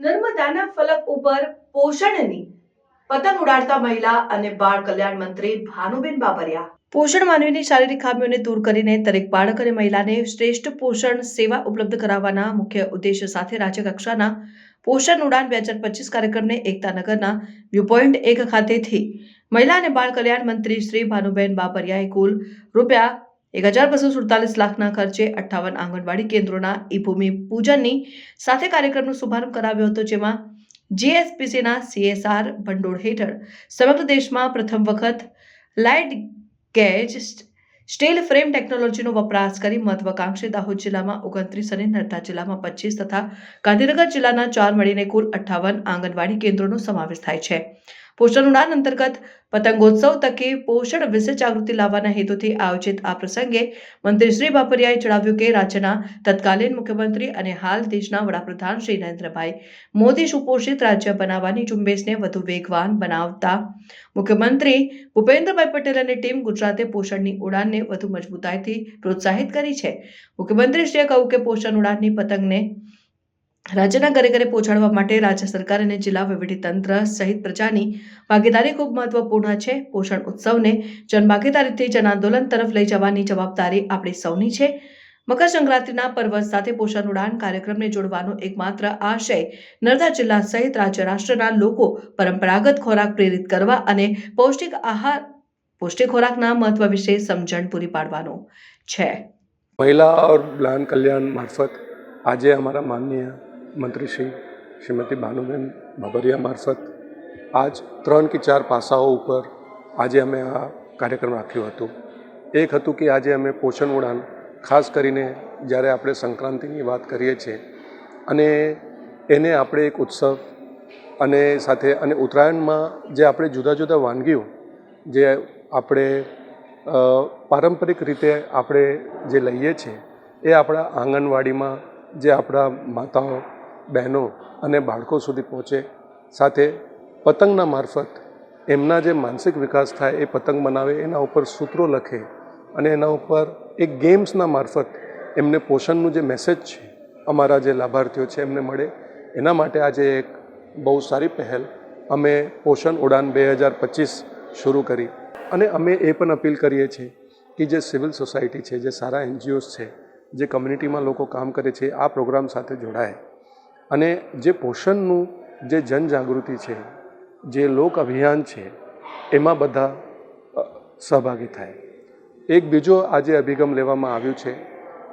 નર્મદાના ફલક ઉપર પોષણની પતંગ ઉડાડતા મહિલા અને બાળ કલ્યાણ મંત્રી ભાનુબેન બાબરિયા. પોષણ માનવીની શારીરિક ખામીઓને દૂર કરીને દરેક બાળક અને મહિલાને શ્રેષ્ઠ પોષણ સેવા ઉપલબ્ધ કરાવવાના મુખ્ય ઉદ્દેશ્ય સાથે રાજ્ય કક્ષાના પોષણ ઉડાન બે હજાર પચીસ કાર્યક્રમને એકતાનગરના વ્યૂ પોઈન્ટ એક ખાતેથી મહિલા અને બાળ કલ્યાણ મંત્રી શ્રી ભાનુબેન બાબરિયાએ કુલ રૂપિયા એક હજાર બસો સુડતાલીસ લાખના ખર્ચે અઠ્ઠાવન આંગણવાડી કેન્દ્રોના ઈ ભૂમિ પૂજનની સાથે કાર્યક્રમનો શુભારંભ કરાવ્યો હતો, જેમાં જીએસપીસીના સીએસઆર ભંડોળ હેઠળ સમગ્ર દેશમાં પ્રથમ વખત લાઇટ ગેજ સ્ટીલ ફ્રેમ ટેકનોલોજીનો વપરાશ કરી મહત્વાકાંક્ષી દાહોદ જિલ્લામાં ઓગણત્રીસ અને નર્મદા જિલ્લામાં પચીસ તથા ગાંધીનગર જિલ્લાના ચાર મળીને કુલ અઠ્ઠાવન આંગણવાડી કેન્દ્રોનો સમાવેશ થાય છે. પોષણ ઉડાન અંતર્ગત પતંગોત્સવ તકે પોષણ વિશે જાગૃતિ લાવવાના હેતુથી આયોજિત આ પ્રસંગે મંત્રી શ્રી બાપરિયાએ જણાવ્યું કે રાજ્યના તત્કાલીન મુખ્યમંત્રી અને હાલ દેશના વડાપ્રધાન શ્રી નરેન્દ્રભાઈ મોદી સુપોષિત રાજ્ય બનાવવાની ઝુંબેશને વધુ વેગવાન બનાવતા મુખ્યમંત્રી ભૂપેન્દ્રભાઈ પટેલ અને ટીમ ગુજરાતે પોષણની ઉડાનને વધુ મજબૂતાઈથી પ્રોત્સાહિત કરી છે. મુખ્યમંત્રીશ્રીએ કહ્યું કે પોષણ ઉડાનની પતંગને રાજ્યના ઘરે ઘરે પહોંચાડવા માટે રાજ્ય સરકાર અને જિલ્લા તંત્ર સહિત પ્રજાની ભાગીદારી ખૂબ મહત્વપૂર્ણ છે. પોષણ ઉત્સવને જનભાગીદારીથી જનાંદોલન તરફ લઈ જવાની જવાબદારી આપણી સૌની છે. મકર સંક્રાંતિના પર્વ સાથે પોષણ ઉડાન કાર્યક્રમને જોડવાનો એકમાત્ર આશય નર્મદા જિલ્લા સહિત રાજ્ય રાષ્ટ્રના લોકો પરંપરાગત ખોરાક પ્રેરિત કરવા અને પૌષ્ટિક આહાર, પૌષ્ટિક ખોરાકના મહત્વ વિશે સમજણ પૂરી પાડવાનો છે. મહિલા ઓર બાલ કલ્યાણ મારફત આજે અમારા માનનીય મંત્રી શ્રી શ્રીમતી ભાનુબેન બાબરિયા મારફત આજ ત્રણ કે ચાર પાસાઓ ઉપર આજે અમે આ કાર્યક્રમ રાખ્યો હતો. એક હતું કે આજે અમે પોષણ ઉડાન, ખાસ કરીને જ્યારે આપણે સંક્રાંતિની વાત કરીએ છીએ અને એને આપણે એક ઉત્સવ અને સાથે અને ઉત્તરાયણમાં જે આપણે જુદા જુદા વાનગીઓ જે આપણે પારંપરિક રીતે આપણે જે લઈએ છીએ એ આપણા આંગણવાડીમાં જે આપણા માતાઓ બહેનો અને બાળકો સુધી પહોંચે. સાથે પતંગના મારફત એમના જે માનસિક વિકાસ થાય એ પતંગ બનાવે, એના ઉપર સૂત્રો લખે અને એના ઉપર એક ગેમ્સના મારફત એમને પોષણનું જે મેસેજ છે, અમારા જે લાભાર્થીઓ છે, એમને મળે. એના માટે આજે એક બહુ સારી પહેલ. અમે પોષણ ઉડાન બે હજાર પચીસ શરૂ કરી અને અમે એ પણ અપીલ કરીએ છીએ કે જે સિવિલ સોસાયટી છે, જે સારા એનજીઓસ છે, જે કમ્યુનિટીમાં લોકો કામ કરે છે, આ પ્રોગ્રામ સાથે જોડાય. અને જે પોષણનું જે જનજાગૃતિ છે, જે લોક અભિયાન છે, એમાં બધા સહભાગી થાય. એક બીજો આજે અભિગમ લેવામાં આવ્યું છે,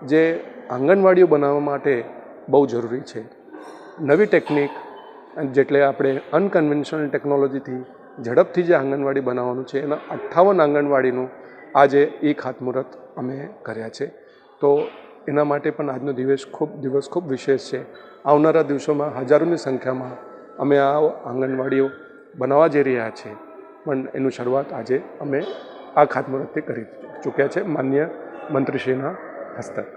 જે આંગણવાડીઓ બનાવવા માટે બહુ જરૂરી છે. નવી ટેકનિક, જેટલે આપણે અનકન્વેન્શનલ ટેકનોલોજીથી ઝડપથી જે આંગણવાડી બનાવવાનું છે, એના અઠ્ઠાવન આંગણવાડીનું આજે એ ખાતમુહૂર્ત અમે કર્યા છે. તો એના માટે પણ આજનો દિવસ ખૂબ દિવસ ખૂબ વિશેષ છે. આવનારા દિવસોમાં હજારોની સંખ્યામાં અમે આ આંગણવાડીઓ બનાવવા જઈ રહ્યા છીએ. પણ એનું શરૂઆત આજે અમે આ ખાતમુહૂર્તથી કરી ચૂક્યા છે માન્ય મંત્રીશ્રીના હસ્તક